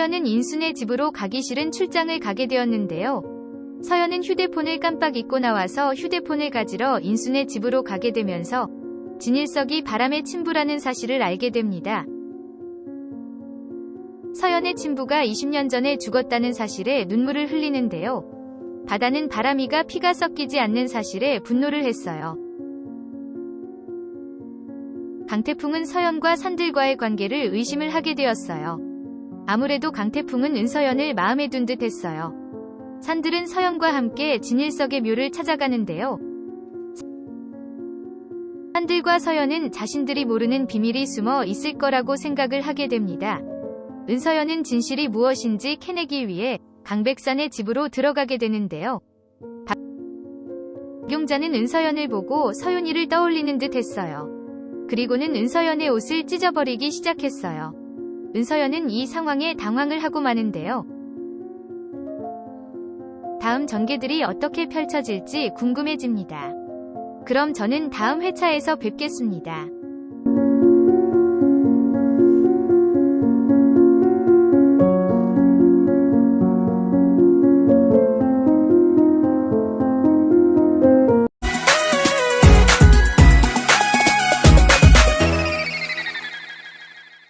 서연은 인순의 집으로 가기 싫은 출장을 가게 되었는데요. 서연은 휴대폰을 깜빡 잊고 나와서 휴대폰을 가지러 인순의 집으로 가게 되면서 진일석이 바람의 친부라는 사실을 알게 됩니다. 서연의 친부가 20년 전에 죽었다는 사실에 눈물을 흘리는데요. 바다는 바람이가 피가 섞이지 않는 사실에 분노를 했어요. 강태풍은 서연과 산들과의 관계를 의심을 하게 되었어요. 아무래도 강태풍은 은서연을 마음에 둔 듯 했어요. 산들은 서연과 함께 진일석의 묘를 찾아가는데요. 산들과 서연은 자신들이 모르는 비밀이 숨어 있을 거라고 생각을 하게 됩니다. 은서연은 진실이 무엇인지 캐내기 위해 강백산의 집으로 들어가게 되는데요. 박용자는 은서연을 보고 서윤이를 떠올리는 듯 했어요. 그리고는 은서연의 옷을 찢어버리기 시작했어요. 은서연은 이 상황에 당황을 하고 마는데요. 다음 전개들이 어떻게 펼쳐질지 궁금해집니다. 그럼 저는 다음 회차에서 뵙겠습니다.